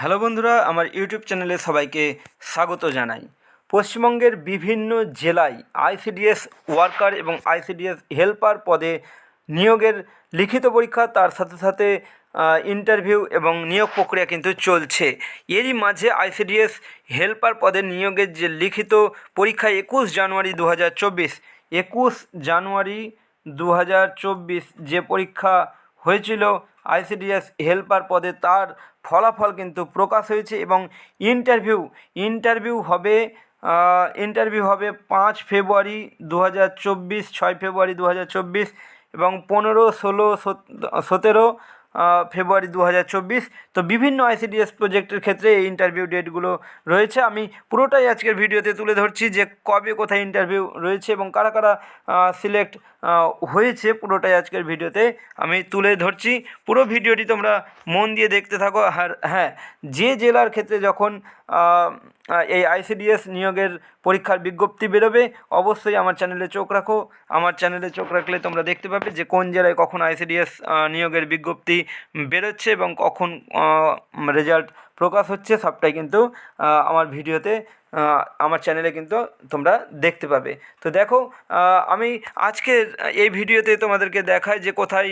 Hello বন্ধুরা, আমার YouTube চ্যানেলে সবাইকে স্বাগত জানাই। পশ্চিমবঙ্গের বিভিন্ন জেলায় আইসিডিএস ওয়ার্কার এবং আইসিডিএস হেল্পার পদে নিয়োগের লিখিত পরীক্ষা, তার সাথে সাথে ইন্টারভিউ এবং নিয়োগ প্রক্রিয়া কিন্তু চলছে। এরই মাঝে আইসিডিএস হেল্পার পদে নিয়োগের যে লিখিত পরীক্ষা একুশ জানুয়ারি দু হাজার চব্বিশ, একুশ জানুয়ারি দু হাজার চব্বিশ যে পরীক্ষা হয়েছিল। আইসিডিএস হেল্পার পদে তার ফলাফল কিন্তু প্রকাশ হয়েছে এবং ইন্টারভিউ ইন্টারভিউ হবে ইন্টারভিউ হবে পাঁচ ফেব্রুয়ারি দু হাজার চব্বিশ, ছয় ফেব্রুয়ারি দু হাজার চব্বিশ এবং পনেরো, ষোলো সতেরো ফেব্রুয়ারি দু হাজার চব্বিশ। তো বিভিন্ন আইসিডিএস প্রজেক্টের ক্ষেত্রে এই ইন্টারভিউ ডেটগুলো রয়েছে। আমি পুরোটাই আজকের ভিডিওতে তুলে ধরছি যে কবে কোথায় ইন্টারভিউ রয়েছে এবং কারা কারা সিলেক্ট হয়েছে পুরোটাই আজকের ভিডিওতে আমি তুলে ধরছি। পুরো ভিডিওটি তোমরা মন দিয়ে দেখতে থাকো। আর হ্যাঁ যে জেলার ক্ষেত্রে যখন এই আইসিডিএস নিয়োগের পরীক্ষার বিজ্ঞপ্তি বেরোবে। অবশ্যই আমার চ্যানেলে চোখ রাখো। আমার চ্যানেলে চোখ রাখলে তোমরা দেখতে পাবে যে কোন জেলায় কখন আইসিডিএস নিয়োগের বিজ্ঞপ্তি বেরোচ্ছে এবং কখন রেজাল্ট প্রকাশ হচ্ছে, সবটাই কিন্তু আমার ভিডিওতে আমার চ্যানেলে কিন্তু তোমরা দেখতে পাবে। তো দেখো আমি আজকের এই ভিডিওতে তোমাদেরকে দেখাই যে কোথায়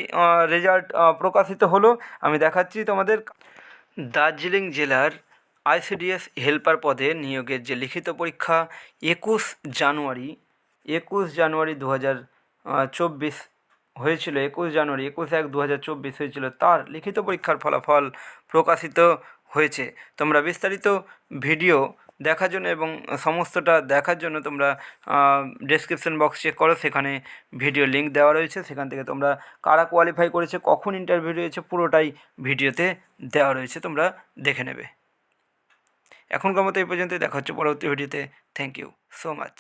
রেজাল্ট প্রকাশিত হলো। আমি দেখাচ্ছি তোমাদের। দার্জিলিং জেলার আইসিডিএস হেল্পার পদে নিয়োগের যে লিখিত পরীক্ষা একুশ জানুয়ারি একুশ জানুয়ারি দু হাজার চব্বিশ হয়েছিল, একুশ জানুয়ারি একুশ এক দু হাজার চব্বিশ হয়েছিল, তার লিখিত পরীক্ষার ফলাফল প্রকাশিত হয়েছে। তোমরা বিস্তারিত ভিডিও দেখার জন্য এবং সমস্তটা দেখার জন্য তোমরা ডেসক্রিপশন বক্স চেক করো, সেখানে ভিডিও লিঙ্ক দেওয়া রয়েছে, সেখান থেকে তোমরা কারা কোয়ালিফাই করেছে, কখন ইন্টারভিউ রয়েছে, পুরোটাই ভিডিওতে দেওয়া রয়েছে, তোমরা দেখে নেবে। এখনকার মতো এই পর্যন্ত দেখা হচ্ছে পরবর্তী ভিডিওতে। Thank you so much